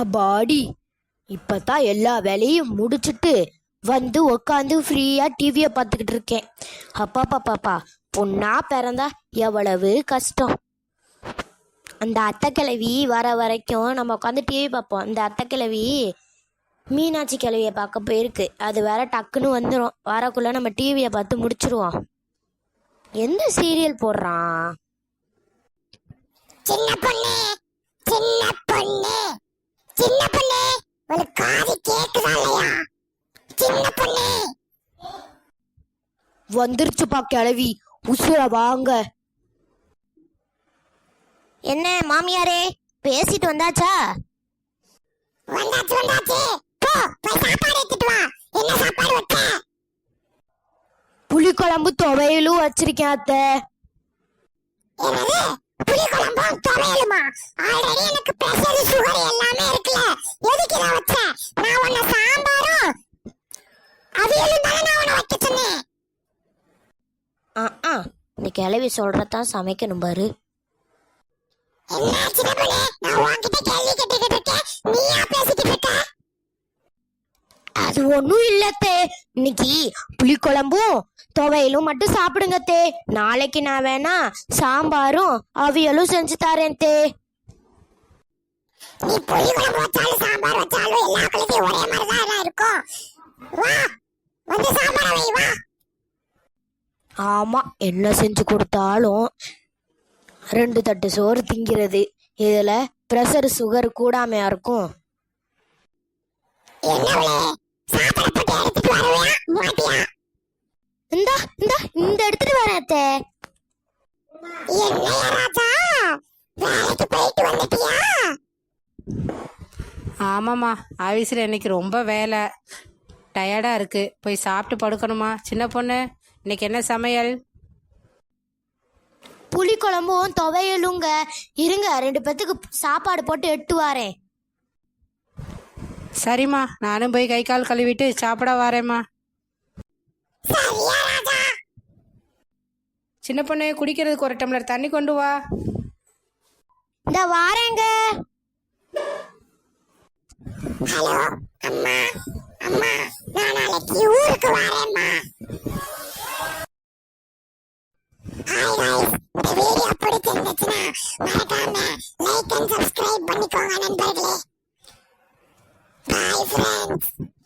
அப்பாடி. இப்பதான் எல்லா வேலையும் முடிச்சிட்டு வந்து உக்காந்து ஃப்ரீயா டிவியை பார்த்துக்கிட்டு இருக்கேன். அப்பா பாப்பாப்பா பொண்ணா பிறந்தா எவ்வளவு கஷ்டம். அந்த அத்தை கிழவி வர வரைக்கும் நம்ம உட்காந்து டிவி பார்ப்போம். இந்த அத்தை கிழவி மீனாட்சி கிழவியை பார்க்க போயிருக்கு. அது வேற டக்குன்னு வந்துடும் வரக்குள்ள நம்ம டிவியை பார்த்து முடிச்சிருவோம். எந்த சீரியல் போடுறான்? சின்ன பொண்ணு சின்ன பொண்ணு. சின்ன பொண்ணு ஒரு காது கேக்குதா இல்லையா? சின்ன பொண்ணு. வந்துருச்சுப்பா கிழவி. உசுர வாங்க. என்ன மாமியாரே பேசிட்டு வந்தாச்சா? வந்தாச்சு வந்தாச்சு. போ போய் சாப்பாடு எடுத்துட்டு வா. என்ன சாப்பாடு வைக்க புளிக்குழம்பு துவையலும் வச்சிருக்கேன் அத்தை. என்னது? புளி குழம்பும் துவையலுமா? ஆல்ரெடி எனக்கு பிரஷர் சுகர் எல்லாமே இருக்குல்ல எதுக்கு இதை வச்ச நான் உன்னை சாம்பாரும் அவியலும் தானே நான் உன்னை வைக்க சொன்னேன் ஆ இந்த கிழவி சொல்றதான் சமைக்கணும் பாரு. கேள்வி அது ஒன்றும் இல்லத்தே இன்னைக்கு புளிக்குழம்பும் துவையலும் மட்டும் சாப்பிடுங்க தே நாளைக்கு நான் வேணா சாம்பாரும் அவியலும் செஞ்சு தரேன் தே நீ வச்சாலும் சாம்பார் வச்சாலும் எல்லா குழந்தையும் ஒரே மாதிரி தான் இருக்கும். வா வந்து சாம்பார் வை வா. ஆமா என்ன செஞ்சு கொடுத்தாலும் ரெண்டு தட்டு சோறு திங்கிறது. இதுல ப்ரெஷர் சுகர் கூடாமையா இருக்கும். இந்தா இந்தா இந்த எடுத்துட்டு வரேன் அத்தை. என்னையா ராஜா? வேலைக்கு போயிட்டு வந்துட்டியா? ஆமாம்மா ஆஃபீஸில் இன்னைக்கு ரொம்ப வேலை. டயர்டாக இருக்கு. போய் சாப்பிட்டு படுக்கணுமா? சின்ன பொண்ணு. இன்னைக்கு என்ன சமையல்? புளிக்குழம்பும் துவையலுங்க. இருங்க ரெண்டு பேத்துக்கு சாப்பாடு போட்டு எட்டு வரேன். சரிம்மா நானும் போய் கை கால் கழுவிட்டு சாப்பிட வரேம்மா. சின்ன பொண்ணு குடிக்கிறதுக்கு ஒரு டம்ளர் தண்ணி கொண்டு வா. இந்த வாரேங்க. ஹலோ அம்மா. Like and subscribe, Bonnie Cohen and Bye, friends.